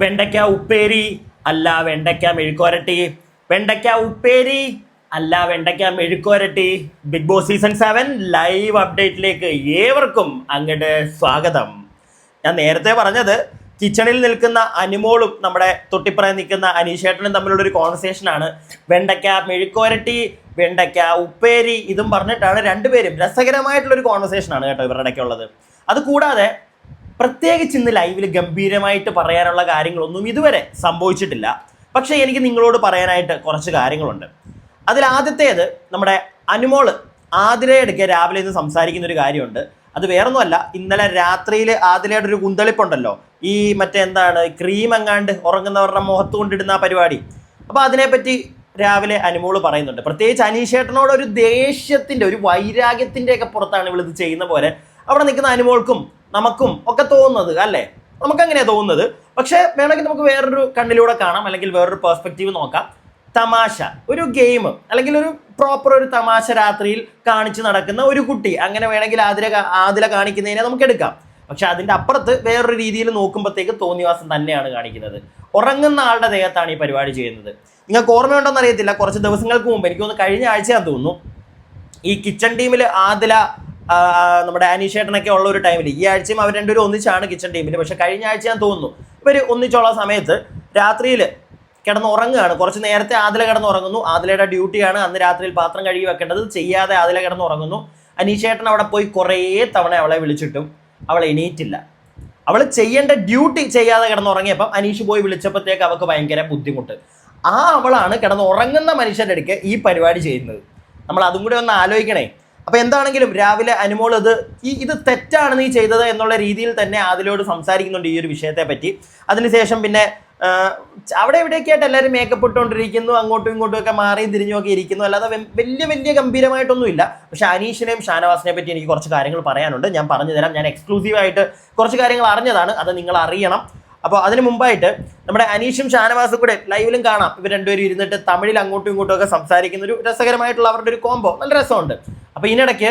വെണ്ടയ്ക്ക ഉപ്പേരി അല്ല വെണ്ടയ്ക്ക മെഴുക്കോരട്ടി വെണ്ടയ്ക്ക ഉപ്പേരി അല്ല വെണ്ടയ്ക്ക മെഴുക്കോരട്ടി Bigg Boss season seven live അപ്ഡേറ്റിലേക്ക് ഏവർക്കും അങ്ങോട്ട് സ്വാഗതം. ഞാൻ നേരത്തെ പറഞ്ഞത് കിച്ചണിൽ നിൽക്കുന്ന അനുമോളും നമ്മുടെ തൊട്ടിപ്പറയിൽ നിൽക്കുന്ന അനീഷേട്ടനും തമ്മിലുള്ള ഒരു കോൺവെർസേഷൻ ആണ്. വെണ്ടയ്ക്ക മെഴുക്കോരട്ടി വെണ്ടയ്ക്ക ഉപ്പേരി ഇതും പറഞ്ഞിട്ടാണ് രണ്ടുപേരും രസകരമായിട്ടുള്ള ഒരു കോൺവെർസേഷൻ ആണ് കേട്ടോ ഇവരുടെ ഇടയ്ക്കുള്ളത്. അത് കൂടാതെ പ്രത്യേകിച്ച് ഇന്ന് ലൈവിൽ ഗംഭീരമായിട്ട് പറയാനുള്ള കാര്യങ്ങളൊന്നും ഇതുവരെ സംഭവിച്ചിട്ടില്ല. പക്ഷേ എനിക്ക് നിങ്ങളോട് പറയാനായിട്ട് കുറച്ച് കാര്യങ്ങളുണ്ട്. അതിൽ ആദ്യത്തേത് നമ്മുടെ അനുമോൾ ആതിരയെടുക്കെ രാവിലെ ഇന്ന് സംസാരിക്കുന്ന ഒരു കാര്യമുണ്ട്. അത് വേറൊന്നുമല്ല ഇന്നലെ രാത്രിയിൽ ആതിരയുടെ ഒരു കുന്തളിപ്പുണ്ടല്ലോ. ഈ മറ്റേ എന്താണ് ക്രീം എങ്ങാണ്ട് ഉറങ്ങുന്നവരുടെ മുഖത്ത് കൊണ്ടിടുന്ന ആ പരിപാടി. അപ്പോൾ അതിനെപ്പറ്റി രാവിലെ അനുമോൾ പറയുന്നുണ്ട്. പ്രത്യേകിച്ച് അനീഷേട്ടനോട് ഒരു ദേഷ്യത്തിന്റെ ഒരു വൈരാഗ്യത്തിന്റെ ഒക്കെ പുറത്താണ് ഇവളിത് ചെയ്യുന്ന പോലെ. അവിടെ നിൽക്കുന്ന അനുമോൾക്കും നമുക്കും ഒക്കെ തോന്നുന്നത് അല്ലേ? നമുക്ക് അങ്ങനെയാ തോന്നുന്നത്. പക്ഷേ വേണമെങ്കിൽ നമുക്ക് വേറൊരു കണ്ണിലൂടെ കാണാം അല്ലെങ്കിൽ വേറൊരു പെർസ്പെക്റ്റീവ് നോക്കാം. തമാശ ഒരു ഗെയിം അല്ലെങ്കിൽ ഒരു പ്രോപ്പർ ഒരു തമാശ രാത്രിയിൽ കാണിച്ചു നടക്കുന്ന ഒരു കുട്ടി. അങ്ങനെ വേണമെങ്കിൽ ആതിര ആതിര കാണിക്കുന്നതിനെ നമുക്ക് എടുക്കാം. പക്ഷെ അതിന്റെ അപ്പുറത്ത് വേറൊരു രീതിയിൽ നോക്കുമ്പോഴത്തേക്ക് തോന്നിവാസം തന്നെയാണ് കാണിക്കുന്നത്. ഉറങ്ങുന്ന ആളുടെ ദേഹത്താണ് ഈ പരിപാടി ചെയ്യുന്നത്. നിങ്ങൾക്ക് ഓർമ്മയുണ്ടോന്ന് അറിയത്തില്ല കുറച്ച് ദിവസങ്ങൾക്ക് മുമ്പ് എനിക്ക് തോന്നുന്നു കഴിഞ്ഞ ആഴ്ചയാണെന്ന് തോന്നുന്നു. ഈ കിച്ചൺ ടീമിൽ ആദില നമ്മുടെ അനീഷേട്ടനൊക്കെ ഉള്ള ഒരു ടൈമിൽ ഈ ആഴ്ചയും അവർ രണ്ടുപേരും ഒന്നിച്ചാണ് കിച്ചൺ ടീമിൽ പക്ഷെ കഴിഞ്ഞ ആഴ്ച ഞാൻ തോന്നുന്നു ഇവർ ഒന്നിച്ചുള്ള സമയത്ത് രാത്രിയിൽ കിടന്ന് ഉറങ്ങുകയാണ്. കുറച്ച് നേരത്തെ ആദില കിടന്ന് ഉറങ്ങുന്നു. ആദിലയുടെ ഡ്യൂട്ടിയാണ് അന്ന് രാത്രിയിൽ പാത്രം കഴുകി വെക്കേണ്ടത്. ചെയ്യാതെ ആദില കിടന്ന് ഉറങ്ങുന്നു. അനീഷേട്ടൻ അവിടെ പോയി കുറേ തവണ അവളെ വിളിച്ചിട്ടും അവൾ എണീറ്റില്ല. അവൾ ചെയ്യേണ്ട ഡ്യൂട്ടി ചെയ്യാതെ കിടന്നുറങ്ങിയപ്പം അനീഷ് പോയി വിളിച്ചപ്പോഴത്തേക്ക് അവൾക്ക് ഭയങ്കര ബുദ്ധിമുട്ട്. ആ അവളാണ് കിടന്ന് ഉറങ്ങുന്ന മനുഷ്യന്റെ അടുക്ക് ഈ പരിപാടി ചെയ്യുന്നത്. നമ്മൾ അതും കൂടി ഒന്ന് ആലോചിക്കണേ. അപ്പൊ എന്താണെങ്കിലും രാവിലെ അനുമോൾ അത് ഈ ഇത് തെറ്റാണ് നീ ചെയ്തത് എന്നുള്ള രീതിയിൽ തന്നെ അതിലോട് സംസാരിക്കുന്നുണ്ട് ഈ ഒരു വിഷയത്തെ പറ്റി. അതിനുശേഷം പിന്നെ അവിടെ എവിടെയൊക്കെ ആയിട്ട് എല്ലാവരും മേക്കപ്പ് ഇട്ടുകൊണ്ടിരിക്കുന്നു അങ്ങോട്ടും ഇങ്ങോട്ടും ഒക്കെ മാറിയും തിരിഞ്ഞും ഒക്കെ ഇരിക്കുന്നു. അല്ലാതെ വലിയ വലിയ വലിയ ഗംഭീരമായിട്ടൊന്നുമില്ല. പക്ഷെ അനീഷിനെയും ഷാനവാസിനെ പറ്റി എനിക്ക് കുറച്ച് കാര്യങ്ങൾ പറയാനുണ്ട്. ഞാൻ പറഞ്ഞു തരാം ഞാൻ എക്സ്ക്ലൂസീവായിട്ട് കുറച്ച് കാര്യങ്ങൾ അറിഞ്ഞതാണ്. അത് നിങ്ങൾ അറിയണം. അപ്പോൾ അതിന് മുമ്പായിട്ട് നമ്മുടെ അനീഷും ഷാനവാസും കൂടെ ലൈവിലും കാണാം. ഇവർ രണ്ടുപേരും ഇരുന്നിട്ട് തമിഴിൽ അങ്ങോട്ടും ഇങ്ങോട്ടും ഒക്കെ സംസാരിക്കുന്ന ഒരു രസകരമായിട്ടുള്ള അവരുടെ ഒരു കോംബോ നല്ല രസമുണ്ട്. അപ്പോൾ ഇതിനിടയ്ക്ക്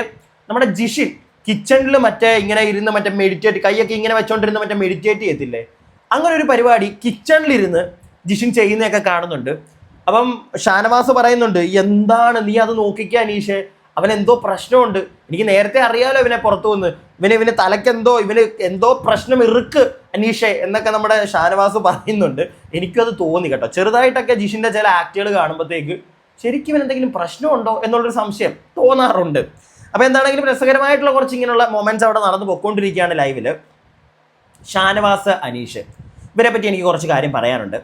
നമ്മുടെ ജിഷിൻ കിച്ചണിൽ മറ്റേ ഇങ്ങനെ ഇരുന്ന് മറ്റേ മെഡിറ്റേറ്റ് കൈയൊക്കെ ഇങ്ങനെ വെച്ചോണ്ടിരുന്ന് മറ്റേ മെഡിറ്റേറ്റ് ചെയ്യത്തില്ലേ? അങ്ങനെ ഒരു പരിപാടി കിച്ചണിലിരുന്ന് ജിഷിൻ ചെയ്യുന്നതൊക്കെ കാണുന്നുണ്ട്. അപ്പം ഷാനവാസ് പറയുന്നുണ്ട് എന്താണ് നീ അത് നോക്കിക്കുക അനീഷ്? അവൻ എന്തോ പ്രശ്നമുണ്ട്. എനിക്ക് നേരത്തെ അറിയാലോ ഇവനെ പുറത്തു വന്ന് ഇവന് ഇവന് തലക്കെന്തോ ഇവന് എന്തോ പ്രശ്നം ഇറുക്ക് അനീഷെ എന്നൊക്കെ നമ്മുടെ ഷാനവാസ് പറയുന്നുണ്ട്. എനിക്കത് തോന്നി കേട്ടോ. ചെറുതായിട്ടൊക്കെ ജിഷിന്റെ ചില ആക്റ്റുകൾ കാണുമ്പോഴത്തേക്ക് ശരിക്കും എന്തെങ്കിലും പ്രശ്നമുണ്ടോ എന്നുള്ളൊരു സംശയം തോന്നാറുണ്ട്. അപ്പോൾ എന്താണെങ്കിലും രസകരമായിട്ടുള്ള കുറച്ച് ഇങ്ങനെയുള്ള മൊമെന്റ്സ് അവിടെ നടന്നു പോയിക്കൊണ്ടിരിക്കുകയാണ് ലൈവിൽ ഷാനവാസ് അനീഷ്. ഇവരെ പറ്റി എനിക്ക് കുറച്ച് കാര്യം പറയാനുണ്ട്.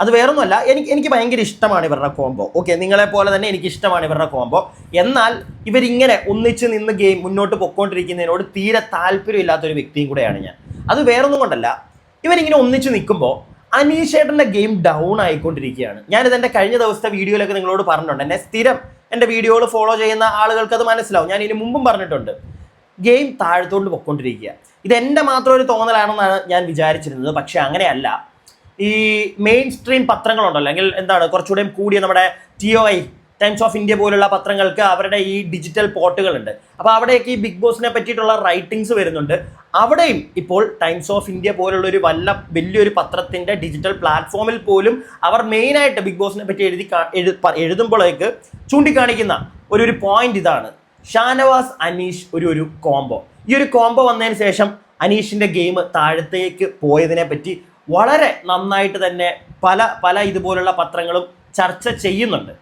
അത് വേറൊന്നുമല്ല എനിക്ക് എനിക്ക് ഭയങ്കര ഇഷ്ടമാണ് ഇവരുടെ കോംബോ ഓക്കെ നിങ്ങളെ പോലെ തന്നെ എനിക്ക് ഇഷ്ടമാണ് ഇവരുടെ കോംബോ എന്നാൽ ഇവരിങ്ങനെ ഒന്നിച്ച് നിന്ന് ഗെയിം മുന്നോട്ട് പൊക്കോണ്ടിരിക്കുന്നതിനോട് തീരെ താല്പര്യമില്ലാത്ത ഒരു വ്യക്തിയും കൂടെയാണ് ഞാൻ. അത് വേറൊന്നും കൊണ്ടല്ല ഇവരിങ്ങനെ ഒന്നിച്ച് നിൽക്കുമ്പോൾ അനീഷേട്ടന്റെ ഗെയിം ഡൗൺ ആയിക്കൊണ്ടിരിക്കുകയാണ്. ഞാനിത് എന്റെ കഴിഞ്ഞ ദിവസത്തെ വീഡിയോയിലൊക്കെ നിങ്ങളോട് പറഞ്ഞിട്ടുണ്ട്. എന്നെ സ്ഥിരം എന്റെ വീഡിയോകൾ ഫോളോ ചെയ്യുന്ന ആളുകൾക്ക് അത് മനസ്സിലാവും. ഞാൻ ഇതിന് മുമ്പും പറഞ്ഞിട്ടുണ്ട്. ഗെയിം താഴ്ത്തോണ്ട് പൊക്കോണ്ടിരിക്കുക. ഇത് എന്റെ മാത്രം ഒരു തോന്നലാണെന്നാണ് ഞാൻ വിചാരിച്ചിരുന്നത്. പക്ഷേ അങ്ങനെയല്ല. ഈ മെയിൻ സ്ട്രീം പത്രങ്ങളുണ്ടല്ലോ. അല്ലെങ്കിൽ എന്താണ് കുറച്ചുകൂടെ കൂടിയ നമ്മുടെ T O I Times of India പോലുള്ള പത്രങ്ങൾക്ക് അവരുടെ ഈ ഡിജിറ്റൽ പോർട്ടുകളുണ്ട് അപ്പോൾ അവിടെയൊക്കെ ഈ ബിഗ് ബോസിനെ പറ്റിയിട്ടുള്ള റൈറ്റിങ്സ് വരുന്നുണ്ട്. അവിടെയും ഇപ്പോൾ ടൈംസ് ഓഫ് ഇന്ത്യ പോലുള്ള ഒരു വല്ല വലിയൊരു പത്രത്തിന്റെ ഡിജിറ്റൽ പ്ലാറ്റ്ഫോമിൽ പോലും അവർ മെയിനായിട്ട് ബിഗ് ബോസിനെ പറ്റി എഴുതി എഴുതുമ്പോഴേക്ക് ചൂണ്ടിക്കാണിക്കുന്ന ഒരു ഒരു പോയിന്റ് ഇതാണ്. ഷാനവാസ് അനീഷ് ഒരു ഒരു കോംബോ ഈ ഒരു കോംബോ വന്നതിന് ശേഷം അനീഷിന്റെ ഗെയിം താഴത്തേക്ക് പോയതിനെ പറ്റി വളരെ നന്നായിട്ട് തന്നെ പല പല ഇതുപോലുള്ള പത്രങ്ങളും ചർച്ച ചെയ്യുന്നുണ്ട്.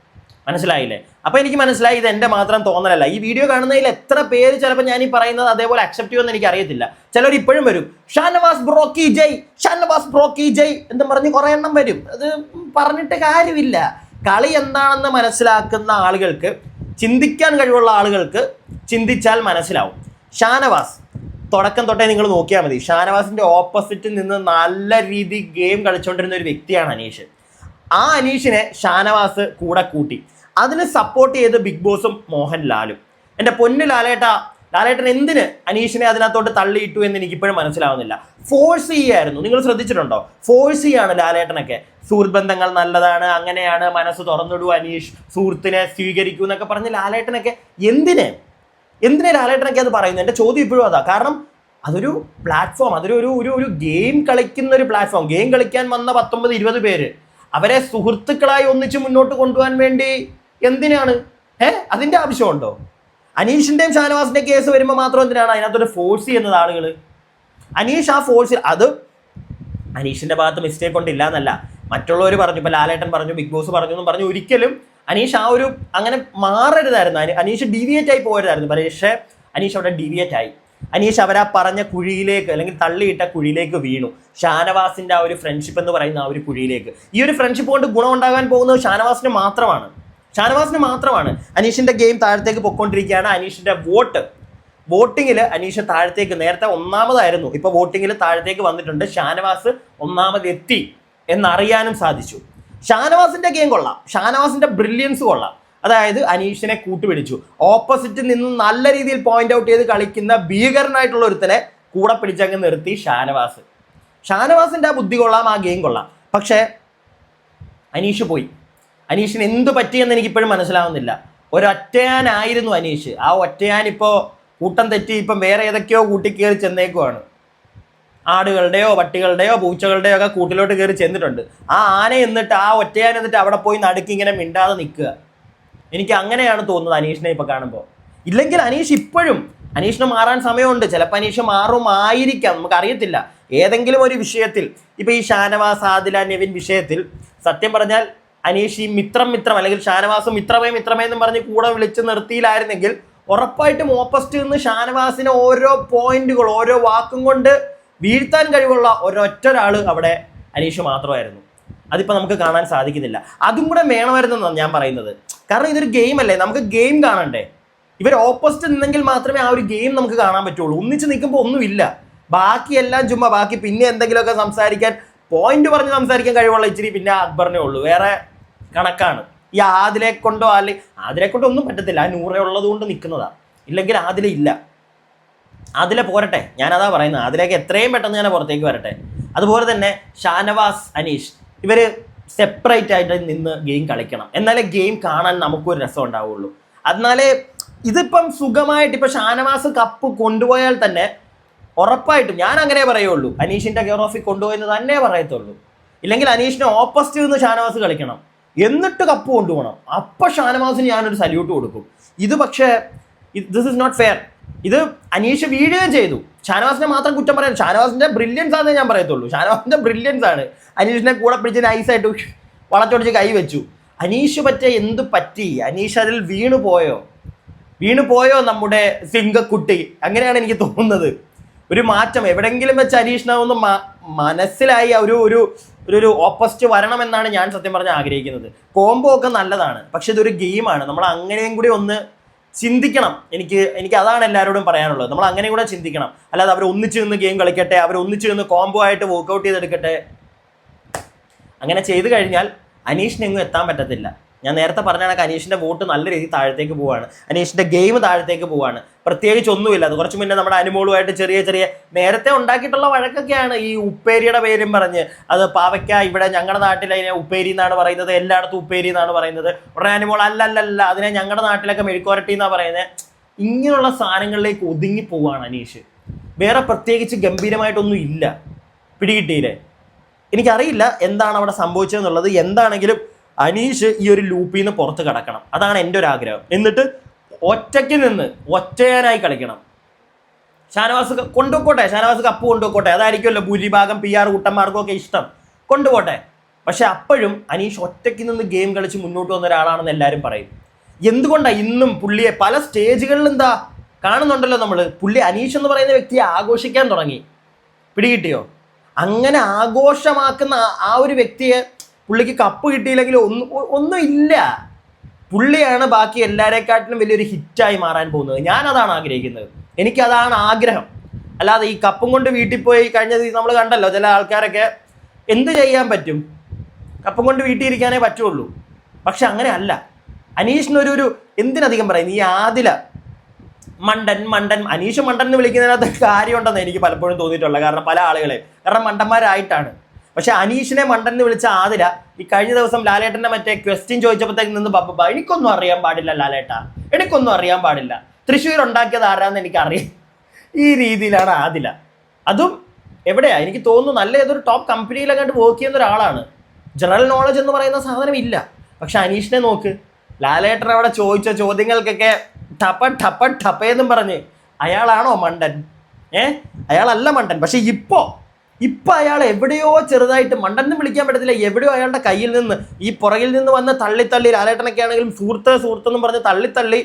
മനസ്സിലായില്ലേ? അപ്പൊ എനിക്ക് മനസ്സിലായി ഇത് എന്റെ മാത്രം തോന്നലല്ല. ഈ വീഡിയോ കാണുന്നതിൽ എത്ര പേര് ചിലപ്പോൾ ഞാൻ ഈ പറയുന്നത് അതേപോലെ അക്സെപ്റ്റ് ചെയ്യുമെന്ന് എനിക്ക് അറിയത്തില്ല. ചിലർ ഇപ്പോഴും വരും. ഷാനവാസ് ബ്രോക്കി ജയ് ഷാനവാസ് ബ്രോക്കി ജയ് എന്ന് പറഞ്ഞ് കുറേ എണ്ണം വരും. അത് പറഞ്ഞിട്ട് കാര്യമില്ല. കളി എന്താണെന്ന് മനസ്സിലാക്കുന്ന ആളുകൾക്ക് ചിന്തിക്കാൻ കഴിവുള്ള ആളുകൾക്ക് ചിന്തിച്ചാൽ മനസ്സിലാവും. ഷാനവാസ് തുടക്കം തൊട്ടേ നിങ്ങൾ നോക്കിയാൽ മതി. ഷാനവാസിന്റെ ഓപ്പോസിറ്റിൽ നിന്ന് നല്ല രീതി ഗെയിം കളിച്ചുകൊണ്ടിരുന്ന ഒരു വ്യക്തിയാണ് അനീഷ്. ആ അനീഷിനെ ഷാനവാസ് കൂടെ കൂട്ടി. അതിന് സപ്പോർട്ട് ചെയ്ത് ബിഗ് ബോസും മോഹൻലാലും എന്റെ പൊന്നു ലാലേട്ട ലാലേട്ടൻ എന്തിന് അനീഷിനെ അതിനകത്തോട്ട് തള്ളിയിട്ടു എന്ന് എനിക്കിപ്പോഴും മനസ്സിലാവുന്നില്ല. ഫോഴ്സ് ചെയ്യായിരുന്നു നിങ്ങൾ ശ്രദ്ധിച്ചിട്ടുണ്ടോ? ഫോഴ്സ് ചെയ്യാണ് ലാലേട്ടനൊക്കെ. സുഹൃത്ത് ബന്ധങ്ങൾ നല്ലതാണ് അങ്ങനെയാണ് മനസ്സ് തുറന്നിടൂ അനീഷ്. സുഹൃത്തിനെ സ്വീകരിക്കൂ എന്നൊക്കെ പറഞ്ഞ് ലാലേട്ടനൊക്കെ എന്തിന് എന്തിനാ ലാലേട്ടനൊക്കെ അത് പറയുന്നത്? എന്റെ ചോദ്യം ഇപ്പോഴും അതാ. കാരണം അതൊരു പ്ലാറ്റ്ഫോം അതൊരു ഒരു ഒരു ഒരു ഗെയിം കളിക്കുന്ന ഒരു പ്ലാറ്റ്ഫോം ഗെയിം കളിക്കാൻ വന്ന പത്തൊമ്പത് ഇരുപത് പേര് അവരെ സുഹൃത്തുക്കളായി ഒന്നിച്ച് മുന്നോട്ട് കൊണ്ടുപോകാൻ വേണ്ടി എന്തിനാണ്? ഏ? അതിന്റെ ആവശ്യമുണ്ടോ? അനീഷിന്റെയും ഷാനവാസിന്റെ കേസ് വരുമ്പോൾ മാത്രം എന്തിനാണ് അതിനകത്തൊരു ഫോഴ്സ് ചെയ്യുന്നത് ആളുകൾ അനീഷ് ആ ഫോഴ്സ് അത് അനീഷിന്റെ ഭാഗത്ത് മിസ്റ്റേക്ക് കൊണ്ടില്ല എന്നല്ല മറ്റുള്ളവർ പറഞ്ഞു ഇപ്പൊ ലാലേട്ടൻ പറഞ്ഞു ബിഗ് ബോസ് പറഞ്ഞു എന്നും പറഞ്ഞു ഒരിക്കലും അനീഷ് ആ ഒരു അങ്ങനെ മാറരുതായിരുന്നു. അനി- അനീഷ് ഡീവിയേറ്റ് ആയി പോകരുതായിരുന്നു പക്ഷേ അനീഷ് അവിടെ ഡീവിയേറ്റ് ആയി. അനീഷ് അവരാ പറഞ്ഞ കുഴിയിലേക്ക് അല്ലെങ്കിൽ തള്ളിയിട്ട കുഴിയിലേക്ക് വീണു. ഷാനവാസിന്റെ ആ ഒരു ഫ്രണ്ട്ഷിപ്പ് എന്ന് പറയുന്ന ആ ഒരു കുഴിയിലേക്ക്. ഈ ഒരു ഫ്രണ്ട്ഷിപ്പ് കൊണ്ട് ഗുണം ഉണ്ടാകാൻ പോകുന്നത് ഷാനവാസിന് മാത്രമാണ്. ഷാനവാസിന് മാത്രമാണ്. അനീഷിന്റെ ഗെയിം താഴത്തേക്ക് പൊക്കോണ്ടിരിക്കുകയാണ് അനീഷിന്റെ വോട്ട്. വോട്ടിങ്ങിൽ അനീഷ് താഴത്തേക്ക് നേരത്തെ ഒന്നാമതായിരുന്നു. ഇപ്പൊ വോട്ടിങ്ങിൽ താഴത്തേക്ക് വന്നിട്ടുണ്ട്. ഷാനവാസ് ഒന്നാമതെത്തി എന്നറിയാനും സാധിച്ചു. ഷാനവാസിന്റെ ഗെയിം കൊള്ളാം. ഷാനവാസിന്റെ ബ്രില്യൻസ് കൊള്ളാം. അതായത് അനീഷിനെ കൂട്ടുപിടിച്ചു. ഓപ്പോസിറ്റിൽ നിന്ന് നല്ല രീതിയിൽ പോയിന്റ് ഔട്ട് ചെയ്ത് കളിക്കുന്ന ഭീകരനായിട്ടുള്ള ഒരുത്തനെ കൂടെ പിടിച്ചങ്ങ് നിർത്തി ഷാനവാസ്. ഷാനവാസിന്റെ ആ ബുദ്ധി കൊള്ളാം ആ ഗെയിം കൊള്ളാം. പക്ഷേ അനീഷ് പോയി. അനീഷിന് എന്ത് പറ്റിയെന്ന് എനിക്കിപ്പോഴും മനസ്സിലാവുന്നില്ല. ഒരൊറ്റയാനായിരുന്നു അനീഷ്. ആ ഒറ്റയാൻ ഇപ്പോൾ കൂട്ടം തെറ്റി ഇപ്പം വേറെ ഏതൊക്കെയോ കൂട്ടി കയറി ചെന്നേക്കുവാണ്. ആടുകളുടെയോ പട്ടികളുടെയോ പൂച്ചകളുടെയോ ഒക്കെ കൂട്ടിലോട്ട് കയറി ചെന്നിട്ടുണ്ട്. ആ ആന എന്നിട്ട് ആ ഒറ്റയാൻ എന്നിട്ട് അവിടെ പോയി നടുക്ക് ഇങ്ങനെ മിണ്ടാതെ നിൽക്കുക. എനിക്ക് അങ്ങനെയാണ് തോന്നുന്നത് അനീഷിനെ ഇപ്പൊ കാണുമ്പോൾ. ഇല്ലെങ്കിൽ അനീഷ് ഇപ്പോഴും അനീഷിന് മാറാൻ സമയമുണ്ട്. ചിലപ്പോൾ അനീഷ് മാറുമായിരിക്കാം. നമുക്ക് അറിയത്തില്ല. ഏതെങ്കിലും ഒരു വിഷയത്തിൽ ഇപ്പൊ ഈ ഷാനവാസ് ആദില നെവിൻ വിഷയത്തിൽ സത്യം പറഞ്ഞാൽ അനീഷ് ഈ മിത്രം മിത്രം അല്ലെങ്കിൽ ഷാനവാസ് മിത്രമേ മിത്രമേ എന്നും പറഞ്ഞ് കൂടെ വിളിച്ച് നിർത്തിയില്ലായിരുന്നെങ്കിൽ ഉറപ്പായിട്ടും ഓപ്പോസിറ്റ് നിന്ന് ഷാനവാസിനെ ഓരോ പോയിന്റുകൾ ഓരോ വാക്കും കൊണ്ട് വീഴ്ത്താൻ കഴിവുള്ള ഒരൊറ്റ ഒരാൾ അവിടെ അനീഷ് മാത്രമായിരുന്നു. അതിപ്പോൾ നമുക്ക് കാണാൻ സാധിക്കുന്നില്ല. അതും കൂടെ വേണമായിരുന്നെന്നാണ് ഞാൻ പറയുന്നത്. കാരണം ഇതൊരു ഗെയിം അല്ലേ? നമുക്ക് ഗെയിം കാണണ്ടേ? ഇവർ ഓപ്പോസിറ്റ് നിന്നെങ്കിൽ മാത്രമേ ആ ഒരു ഗെയിം നമുക്ക് കാണാൻ പറ്റുള്ളൂ. ഒന്നിച്ച് നിൽക്കുമ്പോൾ ഒന്നുമില്ല ബാക്കിയെല്ലാം ചുമ്മാ ബാക്കി പിന്നെ എന്തെങ്കിലുമൊക്കെ സംസാരിക്കാൻ പോയിന്റ് പറഞ്ഞ് സംസാരിക്കാൻ കഴിവുള്ള ഇച്ചിരി പിന്നെ അക്ബറിനെ ഉള്ളൂ. വേറെ കണക്കാണ്. ഈ ആദിലെ കൊണ്ടോ അല്ലെങ്കിൽ ആദിലെ കൊണ്ടോ ഒന്നും പറ്റത്തില്ല. ആ നൂറ ഉള്ളത് കൊണ്ട് നിൽക്കുന്നതാണ് ഇല്ലെങ്കിൽ ആദിലെ ഇല്ല. അതിലെ പോരട്ടെ. ഞാൻ അതാ പറയുന്നത്. അതിലേക്ക് എത്രയും പെട്ടെന്ന് ഞാൻ പുറത്തേക്ക് വരട്ടെ. അതുപോലെ തന്നെ ഷാനവാസ് അനീഷ് ഇവർ സെപ്പറേറ്റ് ആയിട്ട് നിന്ന് ഗെയിം കളിക്കണം. എന്നാലേ ഗെയിം കാണാൻ നമുക്കൊരു രസം ഉണ്ടാവുള്ളൂ. എന്നാലേ ഇതിപ്പം സുഖമായിട്ട് ഇപ്പം ഷാനവാസ് കപ്പ് കൊണ്ടുപോയാൽ തന്നെ ഉറപ്പായിട്ടും ഞാൻ അങ്ങനെ പറയുള്ളൂ അനീഷിന്റെ ഗെയർ കൊണ്ടുപോയെന്ന് തന്നെ പറയത്തുള്ളൂ. ഇല്ലെങ്കിൽ അനീഷിനെ ഓപ്പോസിറ്റ് നിന്ന് ഷാനവാസ് കളിക്കണം. എന്നിട്ട് കപ്പ് കൊണ്ടുപോകണം. അപ്പം ഷാനവാസിന് ഞാനൊരു സല്യൂട്ട് കൊടുക്കും. ഇത് പക്ഷേ ദിസ് ഇസ് നോട്ട് ഫെയർ ഇത് അനീഷ് വീഴുകയും ചെയ്തു. ഷാനവാസിനെ മാത്രം കുറ്റം പറയാൻ ഷാനവാസിന്റെ ബ്രില്യൻസ് ആണെന്ന് ഞാൻ പറയത്തുള്ളൂ. ഷാനവാസിന്റെ ബ്രില്യൻസ് ആണ്. അനീഷിനെ കൂടെ പിടിച്ച് നൈസായിട്ട് വളച്ചൊടിച്ച് കൈ വെച്ചു. അനീഷ് പറ്റേ എന്ത് പറ്റി? അനീഷ് അതിൽ വീണു പോയോ? വീണു പോയോ നമ്മുടെ സിംഗക്കുട്ടി? അങ്ങനെയാണ് എനിക്ക് തോന്നുന്നത്. ഒരു മാറ്റം. എവിടെങ്കിലും വെച്ച് അനീഷിനെ ഒന്ന് മനസ്സിലായി ഒരു ഒരു ഒരു ഓപ്പോസിറ്റ് വരണമെന്നാണ് ഞാൻ സത്യം പറഞ്ഞാൽ ആഗ്രഹിക്കുന്നത്. കോംബോ ഒക്കെ നല്ലതാണ്. പക്ഷെ ഇതൊരു ഗെയിമാണ് നമ്മൾ അങ്ങനെയും കൂടി ഒന്ന് ചിന്തിക്കണം. എനിക്ക് എനിക്ക് അതാണ് എല്ലാവരോടും പറയാനുള്ളത്. നമ്മൾ അങ്ങനെ കൂടെ ചിന്തിക്കണം. അല്ലാതെ അവർ ഒന്നിച്ച് നിന്ന് ഗെയിം കളിക്കട്ടെ അവർ ഒന്നിച്ച് നിന്ന് കോംബോ ആയിട്ട് വർക്കൗട്ട് ചെയ്തെടുക്കട്ടെ. അങ്ങനെ ചെയ്തു കഴിഞ്ഞാൽ അനീഷിനെങ്ങും എത്താൻ പറ്റത്തില്ല. ഞാൻ നേരത്തെ പറഞ്ഞ കണക്ക് അനീഷിന്റെ വോട്ട് നല്ല രീതിയിൽ താഴത്തേക്ക് പോവാണ്. അനീഷിന്റെ ഗെയിം താഴത്തേക്ക് പോവാണ്. പ്രത്യേകിച്ച് ഒന്നുമില്ല. അത് കുറച്ച് മുന്നേ നമ്മുടെ അനുമോളുമായിട്ട് ചെറിയ ചെറിയ നേരത്തെ ഉണ്ടാക്കിയിട്ടുള്ള വഴക്കൊക്കെയാണ് ഈ ഉപ്പേരിയുടെ പേരും പറഞ്ഞ്. അത് പാവയ്ക്ക ഇവിടെ ഞങ്ങളുടെ നാട്ടിൽ അതിനെ ഉപ്പേരി എന്നാണ് പറയുന്നത്. എല്ലായിടത്തും ഉപ്പേരി എന്നാണ് പറയുന്നത്. ഉടനെ അനുമോൾ അല്ലല്ലല്ല അല്ല അല്ല അതിനെ ഞങ്ങളുടെ നാട്ടിലൊക്കെ മെഴുക്കോരട്ടി എന്നാണ് പറയുന്നത് ഇങ്ങനെയുള്ള സാധനങ്ങളിലേക്ക് ഒതുങ്ങി പോവാണ് അനീഷ്. വേറെ പ്രത്യേകിച്ച് ഗംഭീരമായിട്ടൊന്നും ഇല്ല. പിടികിട്ടിയില്ലേ? എനിക്കറിയില്ല എന്താണ് അവിടെ സംഭവിച്ചതെന്നുള്ളത്. എന്താണെങ്കിലും അനീഷ് ഈ ഒരു ലൂപ്പിൽ നിന്ന് പുറത്ത് കിടക്കണം. അതാണ് എന്റെ ഒരു ആഗ്രഹം. എന്നിട്ട് ഒറ്റയ്ക്ക് നിന്ന് ഒറ്റയാനായി കളിക്കണം. ഷാനവാസ് കൊണ്ടുപോട്ടെ. ഷാനവാസ് കപ്പ് കൊണ്ടുപോട്ടെ. അതായിരിക്കുമല്ലോ ഭൂരിഭാഗം പി ആർ കൂട്ടന്മാർക്കും ഒക്കെ ഇഷ്ടം. കൊണ്ടുപോട്ടെ. പക്ഷെ അപ്പോഴും അനീഷ് ഒറ്റയ്ക്ക് നിന്ന് ഗെയിം കളിച്ച് മുന്നോട്ട് വന്ന ഒരാളാണെന്ന് എല്ലാവരും പറയും. എന്തുകൊണ്ടാണ് ഇന്നും പുള്ളിയെ പല സ്റ്റേജുകളിൽ എന്താ കാണുന്നുണ്ടല്ലോ നമ്മൾ പുള്ളി അനീഷ് എന്ന് പറയുന്ന വ്യക്തിയെ ആഘോഷിക്കാൻ തുടങ്ങി. പിടികിട്ടിയോ? അങ്ങനെ ആഘോഷമാക്കുന്ന ആ ഒരു വ്യക്തിയെ പുള്ളിക്ക് കപ്പ് കിട്ടിയില്ലെങ്കിൽ ഒന്നും ഒന്നും ഇല്ല. പുള്ളിയാണ് ബാക്കി എല്ലാവരെക്കാട്ടിലും വലിയൊരു ഹിറ്റായി മാറാൻ പോകുന്നത്. അതാണ് ആഗ്രഹിക്കുന്നത്. എനിക്കതാണ് ആഗ്രഹം. അല്ലാതെ ഈ കപ്പും കൊണ്ട് വീട്ടിൽ പോയി കഴിഞ്ഞ നമ്മൾ കണ്ടല്ലോ ചില ആൾക്കാരൊക്കെ എന്ത് ചെയ്യാൻ പറ്റും? കപ്പും കൊണ്ട് വീട്ടിൽ ഇരിക്കാനേ പറ്റുള്ളൂ. പക്ഷെ അങ്ങനെ അല്ല. അനീഷിനൊരു ഒരു എന്തിനധികം പറയുന്നു ഈ ആദില മണ്ടൻ മണ്ടൻ. അനീഷ് മണ്ടൻ എന്ന് വിളിക്കുന്നതിനകത്ത് കാര്യമുണ്ടെന്ന് എനിക്ക് പലപ്പോഴും തോന്നിയിട്ടുള്ളത്. കാരണം പല ആളുകളെ കാരണം മണ്ടന്മാരായിട്ടാണ്. പക്ഷെ അനീഷിനെ മണ്ടൻ എന്ന് വിളിച്ച ആതിര ഈ കഴിഞ്ഞ ദിവസം ലാലേട്ടന്റെ മറ്റേ ക്വസ്റ്റ്യൻ ചോദിച്ചപ്പോഴത്തേക്ക് നിന്ന് ബബ്ബ എനിക്കൊന്നും അറിയാൻ പാടില്ല ലാലേട്ട. എനിക്കൊന്നും അറിയാൻ പാടില്ല. തൃശ്ശൂർ ഉണ്ടാക്കിയത് ആരാന്ന് എനിക്ക് അറിയാം ഈ രീതിയിലാണ് ആദില അതും എവിടെയാ? എനിക്ക് തോന്നുന്നു നല്ല ഏതൊരു ടോപ്പ് കമ്പനിയിലങ്ങോട്ട് വർക്ക് ചെയ്യുന്ന ഒരാളാണ്. ജനറൽ നോളജ് എന്ന് പറയുന്ന സാധനം ഇല്ല. പക്ഷെ അനീഷിനെ നോക്ക്. ലാലേട്ടൻ അവിടെ ചോദിച്ച ചോദ്യങ്ങൾക്കൊക്കെ ടപ്പ ടപ്പ ടപ്പയെന്നും പറഞ്ഞ് അയാളാണോ മണ്ടൻ? ഏ? അയാളല്ല മണ്ടൻ. പക്ഷെ ഇപ്പോ ഇപ്പൊ അയാൾ എവിടെയോ ചെറുതായിട്ട് മണ്ടന്നും വിളിക്കാൻ പറ്റത്തില്ല. എവിടെയോ അയാളുടെ കയ്യിൽ നിന്ന് ഈ പുറകിൽ നിന്ന് വന്ന് തള്ളി തള്ളി ലാലേട്ടനൊക്കെ ആണെങ്കിലും സുഹൃത്ത് സുഹൃത്തെന്നും പറഞ്ഞ് തള്ളി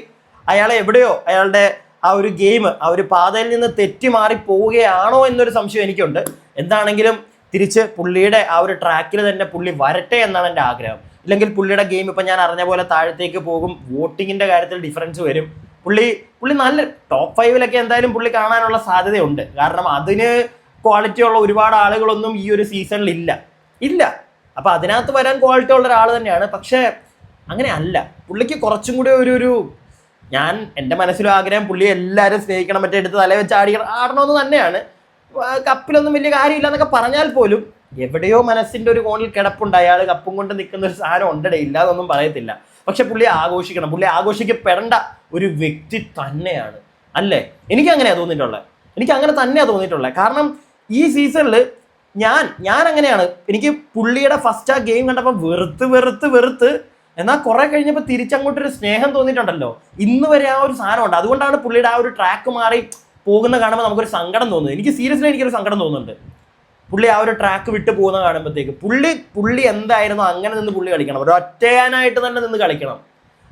അയാളെ എവിടെയോ അയാളുടെ ആ ഒരു ഗെയിം ആ ഒരു പാതയിൽ നിന്ന് തെറ്റി മാറി പോവുകയാണോ എന്നൊരു സംശയം എനിക്കുണ്ട്. എന്താണെങ്കിലും തിരിച്ച് പുള്ളിയുടെ ആ ഒരു ട്രാക്കിൽ തന്നെ പുള്ളി വരട്ടെ എന്നാണ് എന്റെ ആഗ്രഹം. ഇല്ലെങ്കിൽ പുള്ളിയുടെ ഗെയിം ഇപ്പം ഞാൻ അറിഞ്ഞ പോലെ താഴത്തേക്ക് പോകും വോട്ടിങ്ങിന്റെ കാര്യത്തിൽ ഡിഫറൻസ് വരും. പുള്ളി പുള്ളി നല്ല ടോപ്പ് ഫൈവിലൊക്കെ എന്തായാലും പുള്ളി കാണാനുള്ള സാധ്യതയുണ്ട്. കാരണം അതിന് ക്വാളിറ്റി ഉള്ള ഒരുപാട് ആളുകളൊന്നും ഈ ഒരു സീസണിൽ ഇല്ല. ഇല്ല. അപ്പൊ അതിനകത്ത് വരാൻ ക്വാളിറ്റി ഉള്ള ഒരാൾ തന്നെയാണ്. പക്ഷേ അങ്ങനെ അല്ല. പുള്ളിക്ക് കുറച്ചും കൂടി ഒരു ഒരു ഞാൻ എന്റെ മനസ്സിലും ആഗ്രഹം പുള്ളിയെ എല്ലാവരും സ്നേഹിക്കണം മറ്റേ എടുത്ത് തല വെച്ച് ആടി ആടണമെന്ന് തന്നെയാണ്. കപ്പിലൊന്നും വലിയ കാര്യമില്ല എന്നൊക്കെ പറഞ്ഞാൽ പോലും എവിടെയോ മനസ്സിന്റെ ഒരു കോണിൽ കിടപ്പുണ്ട് അയാൾ. കപ്പും കൊണ്ട് നിൽക്കുന്ന ഒരു സാധനം ഉണ്ടടേ ഇല്ലാതൊന്നും പറയത്തില്ല. പക്ഷെ പുള്ളി ആഘോഷിക്കണം. പുള്ളി ആഘോഷിക്കപ്പെടേണ്ട ഒരു വ്യക്തി തന്നെയാണ്. അല്ലേ? എനിക്ക് അങ്ങനെയാ തോന്നിയിട്ടുള്ളത്. എനിക്ക് അങ്ങനെ തന്നെയാ തോന്നിയിട്ടുള്ളത്. കാരണം ഈ സീസണിൽ ഞാൻ ഞാൻ അങ്ങനെയാണ്. എനിക്ക് പുള്ളിയുടെ ഫസ്റ്റ് ആ ഗെയിം കണ്ടപ്പോൾ വെറുത്ത് വെറുത്ത് വെറുത്ത് എന്നാൽ കുറെ കഴിഞ്ഞപ്പോൾ തിരിച്ചങ്ങോട്ടൊരു സ്നേഹം തോന്നിയിട്ടുണ്ടല്ലോ. ഇന്ന് വരെ ആ ഒരു സാധനമുണ്ട്. അതുകൊണ്ടാണ് പുള്ളിയുടെ ആ ഒരു ട്രാക്ക് മാറി പോകുന്ന കാണുമ്പോൾ നമുക്കൊരു സങ്കടം തോന്നുന്നത്. എനിക്ക് സീരിയസ്ലി എനിക്കൊരു സങ്കടം തോന്നുന്നുണ്ട്. പുള്ളി ആ ഒരു ട്രാക്ക് വിട്ട് പോകുന്ന കാണുമ്പോഴത്തേക്ക് പുള്ളി പുള്ളി എന്തായിരുന്നു അങ്ങനെ നിന്ന് പുള്ളി കളിക്കണം. ഒരു ഒറ്റയാനായിട്ട് തന്നെ നിന്ന് കളിക്കണം.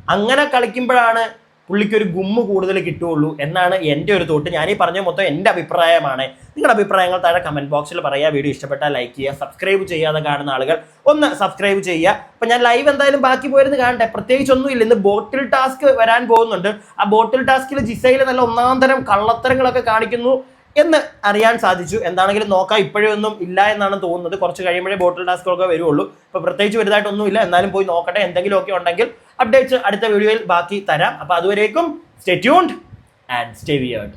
അങ്ങനെ കളിക്കുമ്പോഴാണ് പുള്ളിക്ക് ഒരു ഗുമ്മ് കൂടുതൽ കിട്ടുകയുള്ളൂ എന്നാണ് എന്റെ ഒരു തോട്ട് ഞാൻ ഈ പറഞ്ഞ മൊത്തം എന്റെ അഭിപ്രായമാണ്. നിങ്ങളുടെ അഭിപ്രായങ്ങൾ താഴെ കമന്റ് ബോക്സിൽ പറയുക വീഡിയോ ഇഷ്ടപ്പെട്ടാൽ ലൈക്ക് ചെയ്യുക സബ്സ്ക്രൈബ് ചെയ്യാതെ കാണുന്ന ആളുകൾ ഒന്ന് സബ്സ്ക്രൈബ് ചെയ്യുക. അപ്പം ഞാൻ ലൈവ് എന്തായാലും ബാക്കി പോയിരുന്നു കാണട്ടെ. പ്രത്യേകിച്ച് ഒന്നുമില്ല ഇന്ന് ബോട്ടിൽ ടാസ്ക് വരാൻ പോകുന്നുണ്ട്. ആ ബോട്ടിൽ ടാസ്കിൽ ജിസയിൽ നല്ല ഒന്നാം തരം കള്ളത്തരങ്ങളൊക്കെ കാണിക്കുന്നു എന്ന് അറിയാൻ സാധിച്ചു. എന്താണെങ്കിലും നോക്കാം. ഇപ്പോഴേ ഒന്നും ഇല്ല എന്നാണ് തോന്നുന്നത്. കുറച്ച് കഴിയുമ്പോഴേ ബോട്ടിൽ ടാസ്കുകളൊക്കെ വരുള്ളൂ ഇപ്പോൾ പ്രത്യേകിച്ച് വലുതായിട്ടൊന്നുമില്ല എന്നാലും പോയി നോക്കട്ടെ. എന്തെങ്കിലുമൊക്കെ ഉണ്ടെങ്കിൽ അപ്ഡേറ്റ്സ് അടുത്ത വീഡിയോയിൽ ബാക്കി തരാം. അപ്പോൾ അതുവരേക്കും stay tuned and stay weird